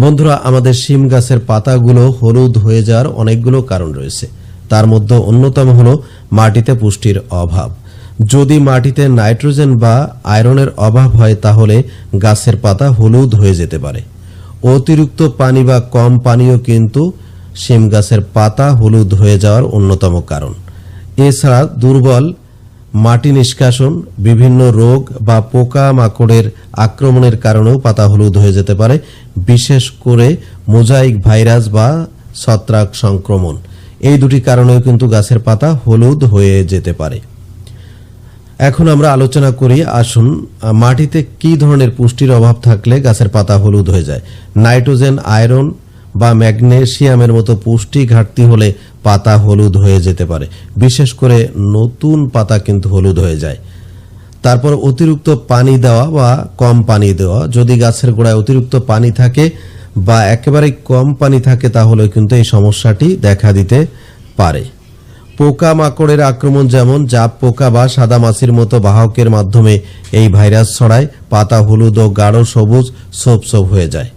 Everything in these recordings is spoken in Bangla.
বন্ধুরা, আমাদের শিম গাছের পাতাগুলো হলুদ হয়ে যাওয়ার অনেকগুলো কারণ রয়েছে। তার মধ্যে অন্যতম হলো মাটিতে পুষ্টির অভাব। যদি মাটিতে নাইট্রোজেন বা আয়রনের অভাব হয়, তাহলে গাছের পাতা হলুদ হয়ে যেতে পারে। অতিরিক্ত পানি বা কম পানিও কিন্তু শিম গাছের পাতা হলুদ হয়ে যাওয়ার অন্যতম কারণ। এছাড়া দুর্বল মাটি নিষ্কাশন, বিভিন্ন রোগ বা পোকা মাকড়ের আক্রমণের কারণেও পাতা হলুদ হয়ে যেতে পারে, বিশেষ করে মোজাইক ভাইরাস বা ছত্রাক সংক্রমণ। এই দুটি কারণেও কিন্তু গাছের পাতা হলুদ হয়ে যেতে পারে। এখন আমরা আলোচনা করি, আসুন মাটিতে কি ধরনের পুষ্টির অভাব থাকলে গাছের পাতা হলুদ হয়ে যায়? নাইট্রোজেন, আয়রন বা ম্যাগনেশিয়ামের মতো পুষ্টি ঘাটতি হলে পাতা হলুদ হয়ে যেতে পারে। বিশেষ করে নতুন পাতা কিন্তু হলুদ হয়ে যায়। তারপর অতিরিক্ত পানি দেওয়া বা কম পানি দেওয়া। যদি গাছের গোড়ায় অতিরিক্ত পানি থাকে বা একেবারে কম পানি থাকে, তাহলে কিন্তু এই সমস্যাটি দেখা দিতে পারে। পোকা মাকড়ের আক্রমণ যেমন জাপ পোকা বা সাদা মাছির মতো বাহকের মাধ্যমে এই ভাইরাস ছড়ায়, পাতা হলুদ ও গাঢ় সবুজ সোপ সোপ হয়ে যায়।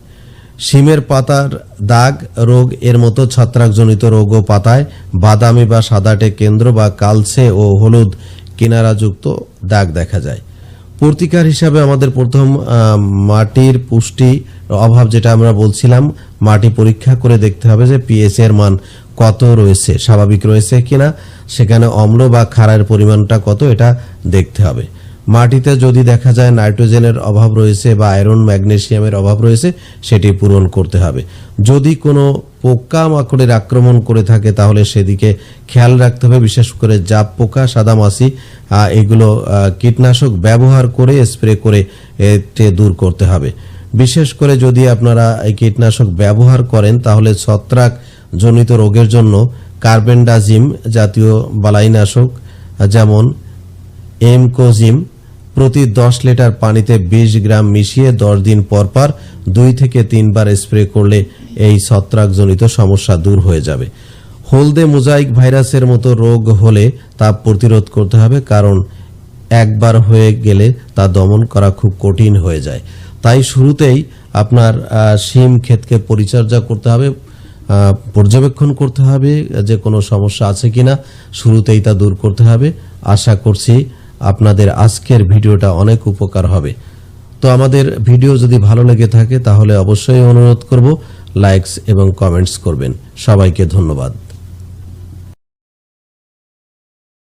শিমের পাতার দাগ রোগ এর মতো ছত্রাকজনিত রোগও পাতায় বাদামি বা সাদাটে কেন্দ্র বা কালচে ও হলুদ কিনারাযুক্ত দাগ দেখা যায়। প্রতিকার হিসাবে আমাদের প্রথম মাটির পুষ্টি অভাব যেটা আমরা বলছিলাম, মাটি পরীক্ষা করে দেখতে হবে যে পিএইচ এর মান কত রয়েছে, স্বাভাবিক রয়েছে কিনা, সেখানে অম্ল বা ক্ষারের পরিমাণটা কত এটা দেখতে হবে। মাটিতে যদি দেখা যায় নাইট্রোজেনের অভাব রয়েছে বা আয়রন, ম্যাগনেশিয়ামের অভাব রয়েছে, সেটি পূরণ করতে হবে। যদি কোনো পোকা মাকড়ের আক্রমণ করে থাকে, তাহলে সেদিকে খেয়াল রাখতে হবে। বিশেষ করে জাপ পোকা, সাদা মাছি এগুলো কীটনাশক ব্যবহার করে স্প্রে করে এতে দূর করতে হবে। বিশেষ করে যদি আপনারা এই কীটনাশক ব্যবহার করেন, তাহলে ছত্রাক জনিত রোগের জন্য কার্বেন্ডাজিম জাতীয় বালাইনাশক যেমন এমকোজিম প্রতি দশ লিটার পানিতে বিশ গ্রাম মিশিয়ে দশ দিন পর পর দুই থেকে তিনবার স্প্রে করলে এই ছত্রাকজনিত সমস্যা দূর হয়ে যাবে। হলদে মোজাইক ভাইরাসের মতো রোগ হলে তা প্রতিরোধ করতে হবে, কারণ একবার হয়ে গেলে তা দমন করা খুব কঠিন হয়ে যায়। তাই শুরুতেই আপনার শিম ক্ষেতকে পরিচর্যা করতে হবে পর্যবেক্ষণ করতে হবে যে কোনো সমস্যা আছে কিনা। শুরুতেই তা দূর করতে হবে। আশা করছি আপনাদের আজকের ভিডিওটা অনেক উপকার হবে। তো আমাদের ভিডিও যদি ভালো লেগে থাকে তাহলে অবশ্যই অনুরোধ করব লাইকস এবং কমেন্টস করবেন। সবাইকে ধন্যবাদ।